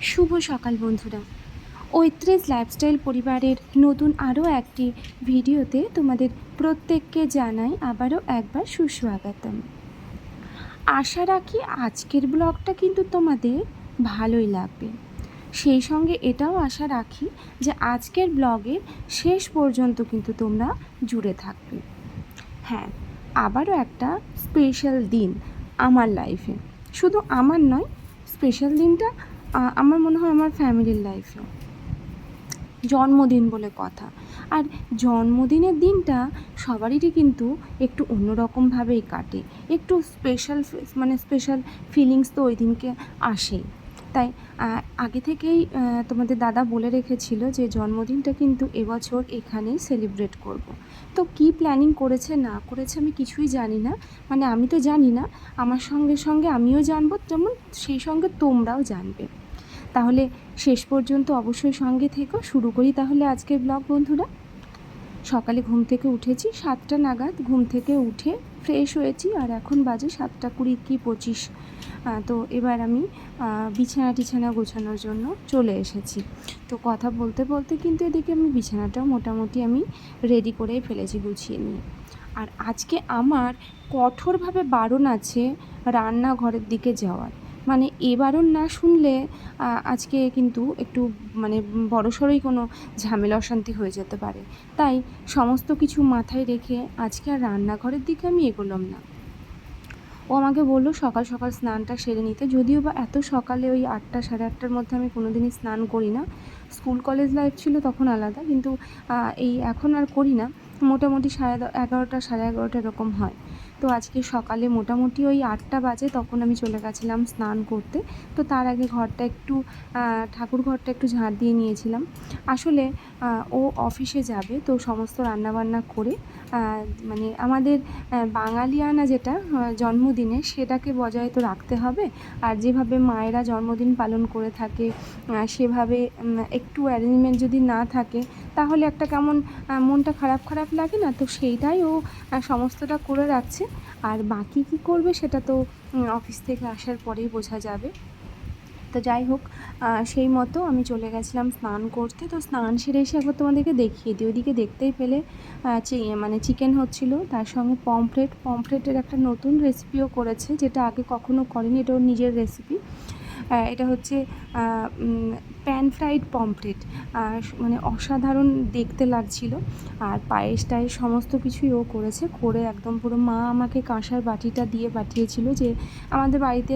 শুভ সকাল বন্ধুরা। ঐত্রেজ লাইফস্টাইল পরিবারের নতুন আরও একটি ভিডিওতে তোমাদের প্রত্যেককে জানাই আবারও একবার সুস্বাগতম। আশা রাখি আজকের ব্লগটা কিন্তু তোমাদের ভালোই লাগবে। সেই সঙ্গে এটাও আশা রাখি যে আজকের ব্লগের শেষ পর্যন্ত কিন্তু তোমরা জুড়ে থাকবে। হ্যাঁ আবারও একটা স্পেশাল দিন আমার লাইফে শুধু আমার নয় স্পেশাল দিনটা আমার মনে হয় আমার ফ্যামিলির লাইফে জন্মদিন বলে কথা। আর জন্মদিনের দিনটা সবারই কিন্তু একটু অন্যরকমভাবেই কাটে। একটু স্পেশাল মানে স্পেশাল ফিলিংস তো ওই দিনকে আসেই। তাই আগে থেকেই তোমাদের দাদা বলে রেখেছিল যে জন্মদিনটা কিন্তু এবছর এখানেই সেলিব্রেট করব। তো কি প্ল্যানিং করেছে, না করেছে আমি কিছুই জানি না। মানে আমি তো জানি না, আমার সঙ্গে সঙ্গে আমিও জানব, যেমন সেই সঙ্গে তোমরাও জানবে। তাহলে শেষ পর্যন্ত অবশ্যই সঙ্গে থেকো। শুরু করি তাহলে আজকের ব্লগ বন্ধুরা। সকালে ঘুম থেকে উঠেছি, সাতটা নাগাদ ঘুম থেকে উঠে ফ্রেশ হয়েছি, আর এখন বাজে সাতটা কুড়ি কি পঁচিশ। তো এবার আমি বিছানা টিছানা গোছানোর জন্য চলে এসেছি। তো কথা বলতে বলতে কিন্তু এদিকে আমি বিছানাটাও মোটামুটি আমি রেডি করেই ফেলেছি গুছিয়ে নিয়ে। আর আজকে আমার কঠোরভাবে বারণ আছে রান্নাঘরের দিকে যাওয়ার। মানে এ বারণ না শুনলে আজকে কিন্তু একটু মানে বড়সড়ই কোনো ঝামেলা অশান্তি হয়ে যেতে পারে। তাই সমস্ত কিছু মাথায় রেখে আজকে আর রান্নাঘরের দিকে আমি এগোলাম না। ও আমাকে বলল, সকাল সকাল স্নানটা সেরে নিতে। যদিও বা এত সকালে ওই আটটা, সাড়ে আটটার মধ্যে আমি কোনো দিনই স্নান করি না। স্কুল, কলেজ লাইফ ছিল তখন আলাদা, কিন্তু এই এখন আর করি না। মোটামুটি সাড়ে এগারোটা সাড়ে এগারোটা এরকম হয়। তো আজকে সকালে মোটামুটি ওই আটটা বাজে তখন আমি চলে গেছিলাম স্নান করতে। তো তার আগে ঘরটা একটু ঠাকুর ঘরটা একটু ঝাঁট দিয়ে নিয়েছিলাম। আসলে ও অফিসে যাবে, তো সমস্ত রান্নাবান্না করে মানে আমাদের বাঙালিয়ানা যেটা জন্মদিনে সেটাকে বজায় তো রাখতে হবে। আর যেভাবে মায়েরা জন্মদিন পালন করে থাকে সেভাবে একটু অ্যারেঞ্জমেন্ট যদি না থাকে, তাহলে একটা কেমন মনটা খারাপ খারাপ লাগে না? তো সেইটাই ও সমস্তটা করে রাখছে। আর বাকি কি করবে সেটা তো অফিস থেকে আসার পরেই বোঝা যাবে। তো যাই হোক সেই মতো আমি চলে গেছিলাম স্নান করতে। তো স্নান সেরে এসে একবার তোমাদেরকে দেখিয়ে দিই। ওইদিকে দেখতেই পেলে মানে চিকেন হচ্ছিল, তার সঙ্গে পমফ্রেট পমফ্রেটের একটা নতুন রেসিপিও করেছে, যেটা আগে কখনো করেনি, এটা ওর নিজের রেসিপি এটা হচ্ছে প্যান ফ্রাইড পমফ্রেট মানে অসাধারণ দেখতে লাগছিল। আর পায়েস টায়েস সমস্ত কিছুই ও করেছে, করে একদম পুরো মা আমাকে কাঁসার বাটিটা দিয়ে পাঠিয়েছিল যে, আমাদের বাড়িতে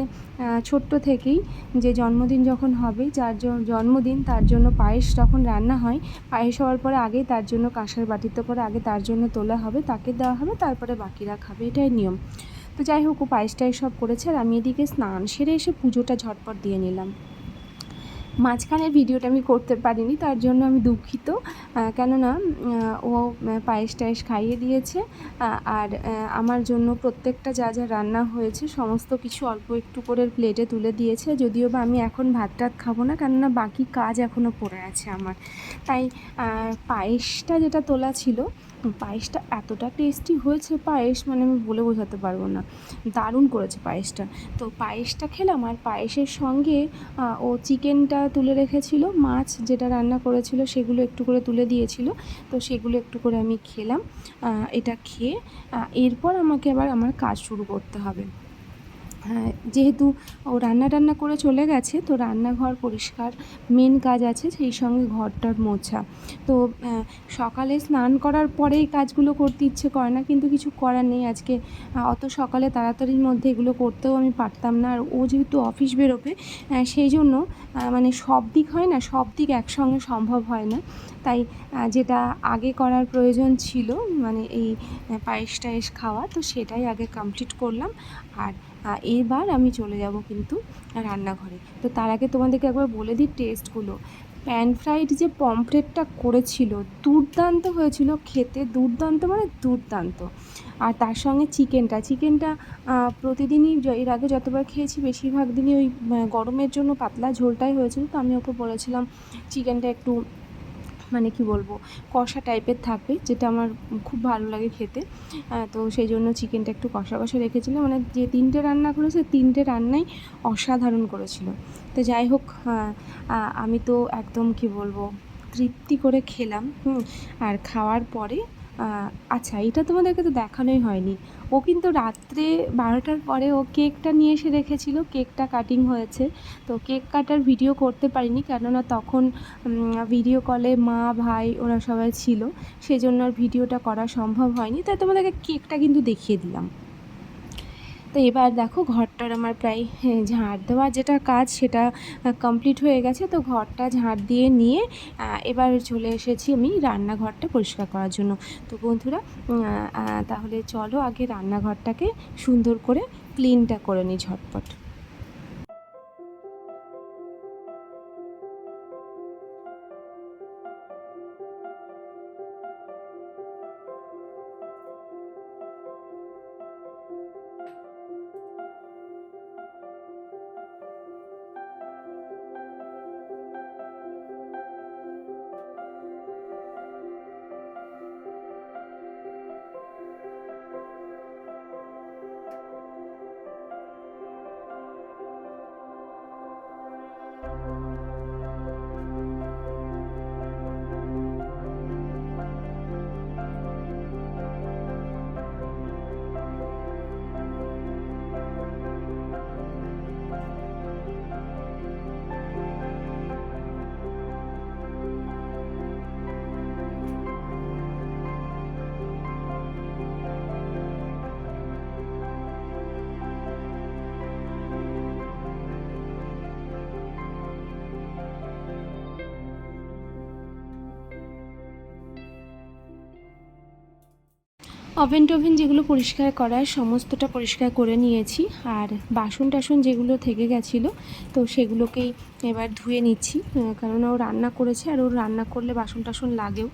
ছোট্ট থেকেই যে জন্মদিন যখন হবে, যার জন্মদিন তার জন্য পায়েস যখন রান্না হয়, পায়েস হওয়ার পরে আগেই তার জন্য কাঁসার বাটিতে করে আগে তার জন্য তোলা হবে, তাকে দেওয়া হবে, তারপরে বাকিরা খাবে, এটাই নিয়ম। তো যাই হোক, ও পায়েস টায়েস সব করেছে আর আমি এদিকে স্নান সেরে এসে পুজোটা ঝটপট দিয়ে নিলাম। মাঝখানে ভিডিওটা আমি করতে পারিনি, তার জন্য আমি দুঃখিত। কেননা ও পায়েস টায়েস খাইয়ে দিয়েছে আর আমার জন্য প্রত্যেকটা যা যা রান্না হয়েছে, সমস্ত কিছু অল্প একটু করে প্লেটে তুলে দিয়েছে, যদিও বা আমি এখন ভাত টাত খাব না, কেননা বাকি কাজ এখনও পড়ে আছে আমার। তাই পায়েসটা যেটা তোলা ছিল পায়েসটা এতটা টেস্টি হয়েছে পায়েস মানে আমি বলে বোঝাতে পারব না। দারুণ করেছে পায়েসটা। তো পায়েসটা খেলাম আর পায়েসের সঙ্গে ও চিকেনটা তুলে রেখেছিল, মাছ যেটা রান্না করেছিল সেগুলো একটু করে তুলে দিয়েছিল, তো সেগুলো একটু করে আমি খেলাম এটা খেয়ে এরপর আমাকে আবার আমার কাজ শুরু করতে হবে। যেহেতু ও রান্না টান্না করে চলে গেছে, তো রান্নাঘর পরিষ্কার মেন কাজ আছে সেই সঙ্গে ঘরটার মোছা। তো সকালে স্নান করার পরেই কাজগুলো করতে ইচ্ছে করে না, কিন্তু কিছু করার নেই আজকে। অত সকালে তাড়াতাড়ির মধ্যে এগুলো করতেও আমি পারতাম না, আর ও যেহেতু অফিস বেরোবে সেই জন্য মানে সব দিক হয় না, সব দিক একসঙ্গে সম্ভব হয় না। তাই যেটা আগে করার প্রয়োজন ছিল মানে এই পায়েস টায়েস খাওয়া, তো সেটাই আগে কমপ্লিট করলাম। আর এবার আমি চলে যাব কিন্তু রান্নাঘরে। তো তার আগে তোমাদেরকে একবার বলে দিই টেস্টগুলো প্যান ফ্রাইড যে পমফ্রেটটা করেছিল, দুর্দান্ত হয়েছিল খেতে, দুর্দান্ত মানে দুর্দান্ত। আর তার সঙ্গে চিকেনটা চিকেনটা প্রতিদিনই এর আগে যতবার খেয়েছি বেশিরভাগ দিনই ওই গরমের জন্য পাতলা ঝোলটাই হয়েছিল, তো আমি ওকে বলেছিলাম, চিকেনটা একটু মানে কি বলব, কষা টাইপের থাকবে যেটা আমার খুব ভালো লাগে খেতে। তো সেই জন্য চিকেনটা একটু কষা কষা রেখেছিলাম। মানে যে তিনটে রান্না করেছে, তিনটে রান্নাই অসাধারণ করেছিল। তো যাই হোক আমি তো একদম কি বলব, তৃপ্তি করে খেলাম, হুম। আর খাওয়ার পরে আচ্ছা এটা তোমাদেরকে তো দেখানোই হয়নি। ও কিন্তু রাত্রে বারোটার পরে ও কেকটা নিয়ে এসে রেখেছিল, কেকটা কাটিং হয়েছে। তো কেক কাটার ভিডিও করতে পারিনি, কেননা তখন ভিডিও কলে মা, ভাই ওরা সবাই ছিল। সেজন্য আর ভিডিওটা করা সম্ভব হয়নি। তাই তোমাদেরকে কেকটা কিন্তু দেখিয়ে দিলাম। তো এবার দেখো ঘরটার আমার প্রায় ঝাঁট ঝাড় দেওয়ার যেটা কাজ সেটা কমপ্লিট হয়ে গেছে। তো ঘরটা ঝাঁট দিয়ে নিয়ে এবার চলে এসেছি আমি রান্নাঘরটা পরিষ্কার করার জন্য। তো বন্ধুরা তাহলে চলো আগে রান্নাঘরটাকে সুন্দর করে ক্লিনটা করে নিই ঝটপট। ওভেন টোভেন যেগুলো পরিষ্কার করার সমস্তটা পরিষ্কার করে নিয়েছি আর বাসন টাসন যেগুলো থেকে গেছিল, তো সেগুলোকেই এবার ধুয়ে নিচ্ছি কারণ ও রান্না করেছে আর ওর রান্না করলে বাসন টাসন লাগেও।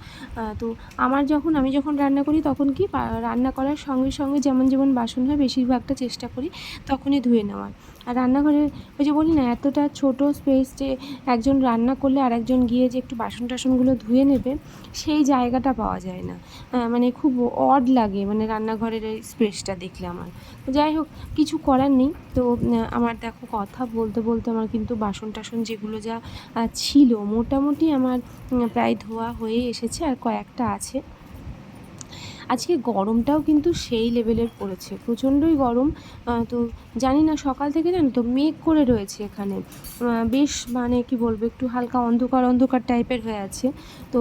তো আমার যখন, আমি যখন রান্না করি তখন কি রান্না করার সঙ্গে সঙ্গে যেমন যেমন বাসন হয় বেশিরভাগটা চেষ্টা করি তখনই ধুয়ে নেওয়ার। আর রান্নাঘরে ওই যে বলি না, এতটা ছোট স্পেস যে একজন রান্না করলে আর একজন গিয়ে যে একটু বাসন টাসনগুলো ধুয়ে নেবে, সেই জায়গাটা পাওয়া যায় না। মানে খুব অড লাগে মানে রান্নাঘরের এই স্পেসটা দেখলে আমার। যাই হোক, কিছু করার নেই। তো আমার দেখো কথা বলতে বলতে আমার কিন্তু বাসন টাসন যেগুলো যা ছিল মোটামুটি আমার প্রায় ধোয়া হয়ে এসেছে আর কয়েকটা আছে। আজকে গরমটাও কিন্তু সেই লেভেলের পড়েছে। প্রচণ্ডই গরম তো জানি না সকাল থেকে জানো তো মেঘ করে রয়েছে এখানে। বেশ মানে কি বলব, একটু হালকা অন্ধকার অন্ধকার টাইপের হয়ে আছে। তো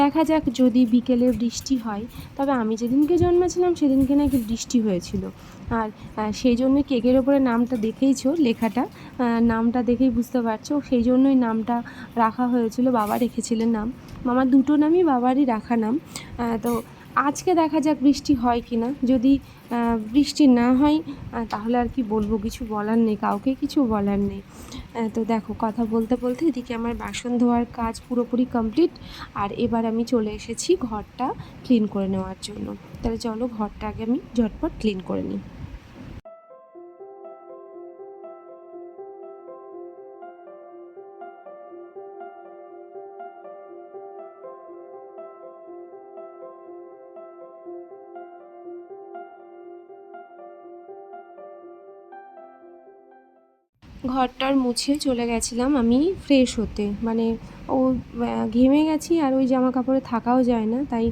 দেখা যাক যদি বিকেলে বৃষ্টি হয়, তবে আমি যেদিনকে জন্মেছিলাম সেদিনকে নাকি বৃষ্টি হয়েছিল। আর সেই জন্য কেকের ওপরে নামটা দেখেইছো লেখাটা নামটা দেখেই বুঝতে পারছ। সেই জন্যই নামটা রাখা হয়েছিল, বাবা রেখেছিলেন নাম। মামার দুটো নামই বাবারই রাখা নাম। তো আজকে দেখা যাক বৃষ্টি হয় কি না যদি বৃষ্টি না হয় তাহলে আর কি বলব, কিছু বলার নেই, কাউকে কিছু বলার নেই। তো দেখো, কথা বলতে বলতে এদিকে আমার বাসন ধোয়ার কাজ পুরোপুরি কমপ্লিট আর এবার আমি চলে এসেছি ঘরটা ক্লিন করে নেওয়ার জন্য। তাহলে চলো ঘরটা আগে আমি ঝটপট ক্লিন করে নিই। ঘরটার মুছে চলে গেছিলাম আমি ফ্রেশ হতে। মানে ও ঘেমে গেছি আর ওই জামা কাপড়ে থাকাও যায় না। তাই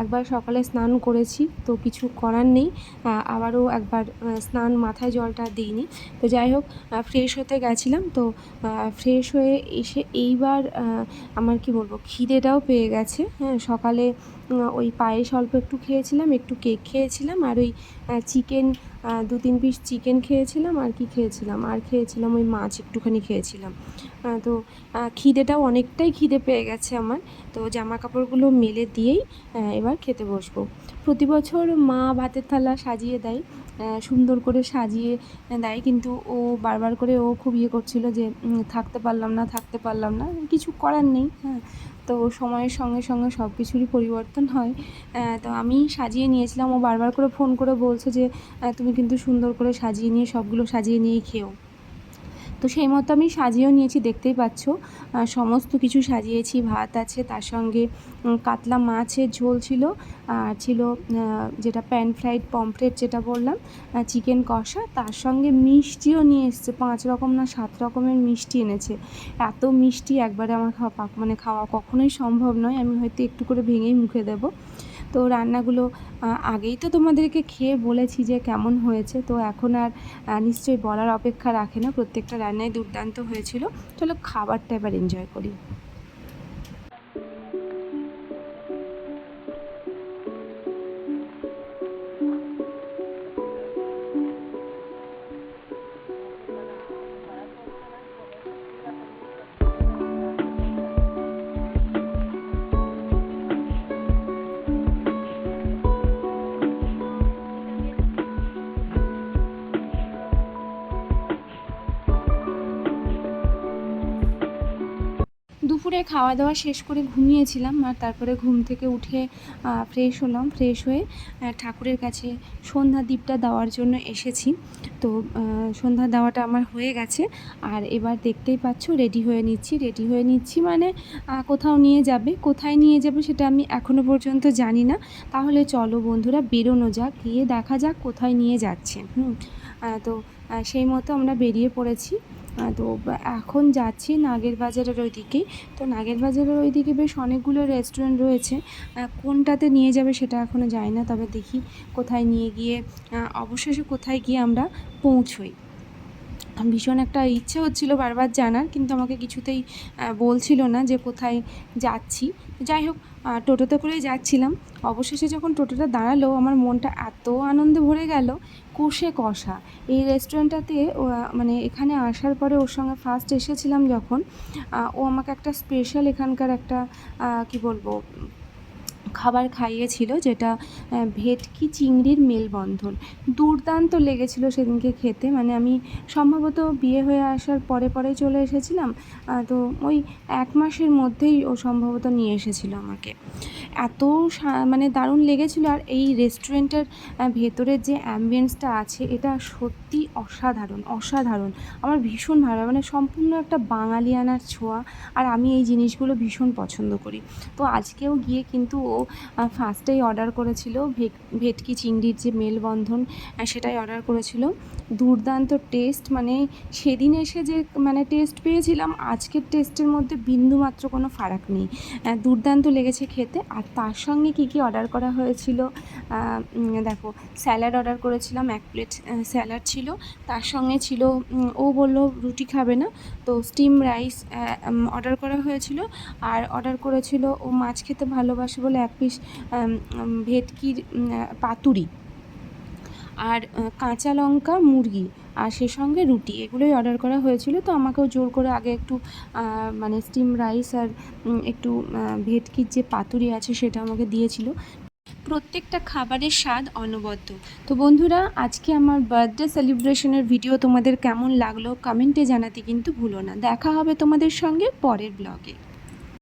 একবার সকালে স্নান করেছি, তো কিছু করার নেই। আবারও একবার স্নান মাথায় জলটা দিইনি। তো যাই হোক ফ্রেশ হতে গেছিলাম। তো ফ্রেশ হয়ে এসে এইবার আমার কি বলব, খিদেটাও পেয়ে গেছে। হ্যাঁ সকালে ওই পায়েস অল্প একটু খেয়েছিলাম, একটু কেক খেয়েছিলাম। আর ওই চিকেন দু তিন পিস চিকেন খেয়েছিলাম আর কি খেয়েছিলাম? আর খেয়েছিলাম ওই মাছ, একটুখানি খেয়েছিলাম। তো খিদেটাও অনেকটাই খিদে পেয়ে গেছে আমার। তো জামা কাপড়গুলো মেলে দিয়েই এবার খেতে বসবো। প্রতি বছর মা ভাতের থালা সাজিয়ে দেয়। সুন্দর করে সাজিয়ে দেয়। কিন্তু ও বারবার করে ও খুব ইয়ে করছিল যে থাকতে পারলাম না, থাকতে পারলাম না। কিছু করার নেই হ্যাঁ। তো সময়ের সঙ্গে সঙ্গে সব কিছুরই পরিবর্তন হয়। তো আমি সাজিয়ে নিয়েছিলাম। ও বারবার করে ফোন করে বলছে যে তুমি কিন্তু সুন্দর করে সাজিয়ে নিয়ে, সবগুলো সাজিয়ে নিয়ে খেও। তো সেই মতো আমি সাজিয়েও নিয়েছি, দেখতেই পাচ্ছ। সমস্ত কিছু সাজিয়েছি, ভাত আছে, তার সঙ্গে কাতলা মাছের ঝোল ছিল, আর ছিল যেটা প্যান ফ্রাইড পমফ্রেট যেটা বললাম চিকেন কষা, তার সঙ্গে মিষ্টিও নিয়ে এসছে, পাঁচ রকম না সাত রকমের মিষ্টি এনেছে। এত মিষ্টি একবারে আমার খাওয়া মানে খাওয়া কখনোই সম্ভব নয়, আমি হয়তো একটু করে ভেঙেই মুখে দেবো। তো রান্নাগুলো আগেই তো তোমাদেরকে খেয়ে বলেছি যে কেমন হয়েছে। তো এখন আর নিশ্চয়ই বলার অপেক্ষা রাখে না। প্রত্যেকটা রান্নাই দুর্দান্ত হয়েছিল। চলো খাবারটা এবার এনজয় করি। দুপুরে খাওয়া দাওয়া শেষ করে ঘুমিয়েছিলাম আর তারপরে ঘুম থেকে উঠে ফ্রেশ হলাম ফ্রেশ হয়ে ঠাকুরের কাছে সন্ধ্যা দ্বীপটা দেওয়ার জন্য এসেছি। তো সন্ধ্যা দেওয়াটা আমার হয়ে গেছে। আর এবার দেখতেই পাচ্ছ রেডি হয়ে নিচ্ছি রেডি হয়ে নিচ্ছি মানে কোথাও নিয়ে যাবে, কোথায় নিয়ে যাবে সেটা আমি এখনও পর্যন্ত জানি না। তাহলে চলো বন্ধুরা, বেরোনো যাক, গিয়ে দেখা যাক কোথায় নিয়ে যাচ্ছে। হুম তো সেই মতো আমরা বেরিয়ে পড়েছি। তো এখন যাচ্ছি নাগের বাজারের ওই দিকে তো নাগের বাজারের ওই দিকে বেশ অনেকগুলো রেস্টুরেন্ট রয়েছে। কোনটাতে নিয়ে যাবে সেটা এখনও যায় না, তবে দেখি কোথায় নিয়ে গিয়ে অবশেষে কোথায় গিয়ে আমরা পৌঁছোই। ভীষণ একটা ইচ্ছে হচ্ছিল বারবার জানার, কিন্তু আমাকে কিছুতেই বলছিল না যে কোথায় যাচ্ছি। যাই হোক টোটোতে করেই যাচ্ছিলাম। অবশেষে যখন টোটোটা দাঁড়াল, আমার মনটা এত আনন্দে ভরে গেল, কষে কষা। এই রেস্টুরেন্টটাতে মানে এখানে আসার পরে ওর সঙ্গে ফার্স্ট এসেছিলাম যখন ও আমাকে একটা স্পেশাল এখানকার একটা কি বলব খাবার খাইয়েছিল, যেটা ভেটকি চিংড়ির মেলবন্ধন। দুর্দান্ত লেগেছিল সেদিনকে খেতে। মানে আমি সম্ভবত বিয়ে হয়ে আসার পরে পরে চলে এসেছিলাম। তো ওই এক মাসের মধ্যেই ও সম্ভবত নিয়ে এসেছিল আমাকে। এত মানে দারুণ লেগেছিল আর এই রেস্টুরেন্টের ভেতরের যে অ্যাম্বিয়েন্সটা আছে, এটা সত্যি অসাধারণ অসাধারণ। আমার ভীষণ ভালো। মানে সম্পূর্ণ একটা বাঙালিয়ানার ছোঁয়া আর আমি এই জিনিসগুলো ভীষণ পছন্দ করি। তো আজকেও গিয়ে কিন্তু ও ফার্স্টেই অর্ডার করেছিল, ভেট, ভেটকি চিংড়ির যে মেলবন্ধন সেটাই অর্ডার করেছিল। দুর্দান্ত টেস্ট মানে সেদিন এসে যে মানে টেস্ট পেয়েছিলাম, আজকের টেস্টের মধ্যে বিন্দুমাত্র কোনো ফারাক নেই। দুর্দান্ত লেগেছে খেতে। আর তার সঙ্গে কী কী অর্ডার করা হয়েছিল? দেখো স্যালাড অর্ডার করেছিলাম, এক প্লেট স্যালাড ছিল। তার সঙ্গে ছিল ও বলল রুটি খাবে না, তো স্টিম রাইস অর্ডার করা হয়েছিল। আর অর্ডার করেছিল, ও মাছ খেতে ভালোবাসে বলে এক পিস ভেটকির পাতুরি। আর কাঁচা লঙ্কা, মুরগি। আর সে সঙ্গে রুটি, এগুলোই অর্ডার করা হয়েছিল। তো আমাকেও জোর করে আগে একটু মানে স্টিম রাইস আর একটু ভেটকির যে পাতুরি আছে সেটা আমাকে দিয়েছিল। প্রত্যেকটা খাবারের স্বাদ অনবদ্য। তো বন্ধুরা, আজকে আমার বার্থডে সেলিব্রেশনের ভিডিও তোমাদের কেমন লাগল? কমেন্টে জানাতে কিন্তু ভুলো না। দেখা হবে তোমাদের সঙ্গে পরের ব্লগে